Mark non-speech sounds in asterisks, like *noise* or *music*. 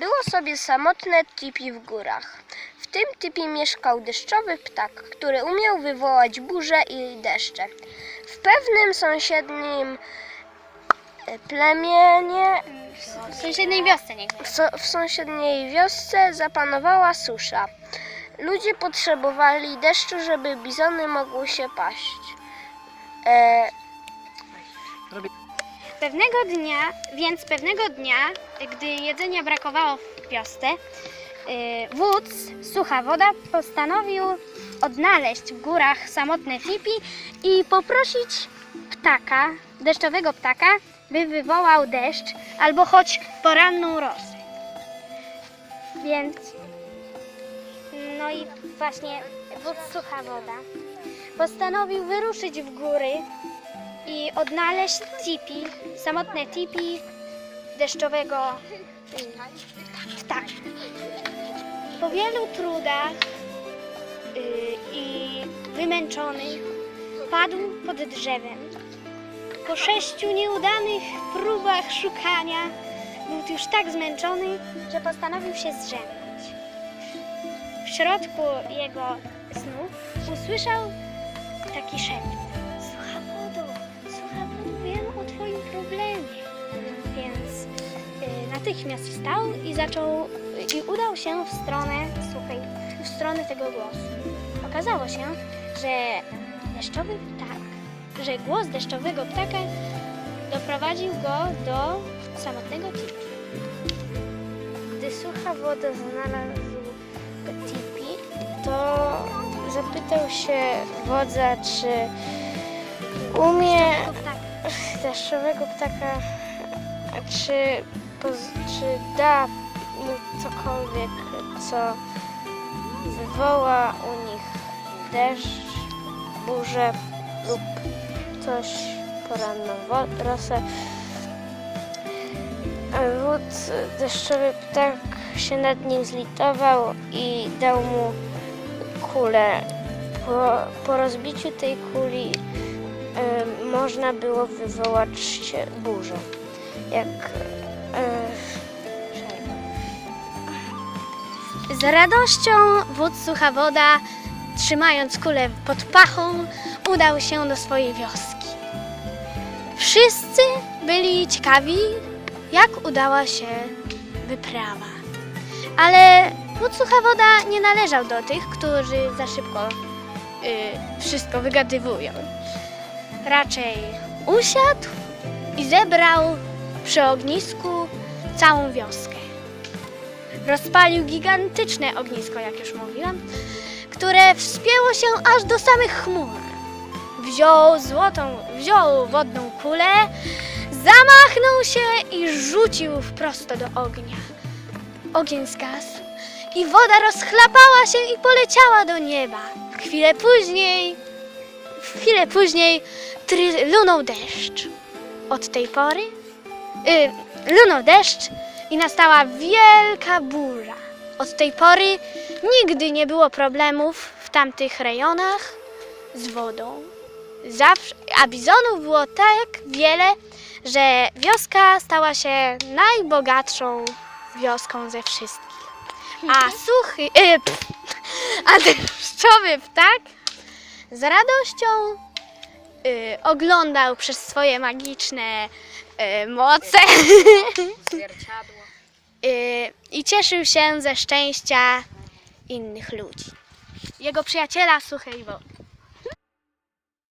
Było sobie samotne tipi w górach. W tym typie mieszkał deszczowy ptak, który umiał wywołać burze i deszcze. W pewnym sąsiednim e, plemienie, W sąsiedniej wiosce niech w, so, w sąsiedniej wiosce zapanowała susza. Ludzie potrzebowali deszczu, żeby bizony mogły się paść. E, Pewnego dnia, więc pewnego dnia, gdy jedzenia brakowało w wiosce, yy, wódz, sucha woda, postanowił odnaleźć w górach samotne tipi i poprosić ptaka, deszczowego ptaka, by wywołał deszcz albo choć poranną rosę. Więc, no i właśnie wódz sucha woda postanowił wyruszyć w góry i odnaleźć tipi, samotne tipi deszczowego ptaka. Po wielu trudach y, i wymęczony padł pod drzewem. Po sześciu nieudanych próbach szukania był już tak zmęczony, że postanowił się zdrzemnąć. W środku jego snu usłyszał taki szept. Natychmiast wstał i zaczął, i udał się w stronę, słuchaj, w stronę tego głosu. Okazało się, że deszczowy ptak, że głos deszczowego ptaka doprowadził go do samotnego tipi. Gdy sucha woda znalazł tipi, to zapytał się wodza, czy umie Deszczowego ptaka. deszczowego ptaka, czy, czy da cokolwiek, co wywoła u nich deszcz, burzę lub coś poranną rosę. A Wódz deszczowy ptak się nad nim zlitował i dał mu kulę. Po, po rozbiciu tej kuli e, można było wywołać burzę. Jak e, Z radością wódz sucha woda, trzymając kulę pod pachą, udał się do swojej wioski. Wszyscy byli ciekawi, jak udała się wyprawa. Ale wódz sucha woda nie należał do tych, którzy za szybko y, wszystko wygadywują. Raczej usiadł i zebrał przy ognisku całą wioskę rozpalił gigantyczne ognisko, jak już mówiłam, które wspięło się aż do samych chmur. Wziął złotą, wziął wodną kulę, zamachnął się i rzucił prosto do ognia. Ogień zgasł i woda rozchlapała się i poleciała do nieba. Chwilę później, chwilę później try, lunął deszcz. Od tej pory y, lunął deszcz i nastała wielka burza. Od tej pory nigdy nie było problemów w tamtych rejonach z wodą. Zawsze, a bizonów było tak wiele, że wioska stała się najbogatszą wioską ze wszystkich. A suchy, y, pff, a deszczowy ptak z radością y, oglądał przez swoje magiczne y, moce *laughs* Zwierciadło. y, i cieszył się ze szczęścia innych ludzi. Jego przyjaciela suchej wody.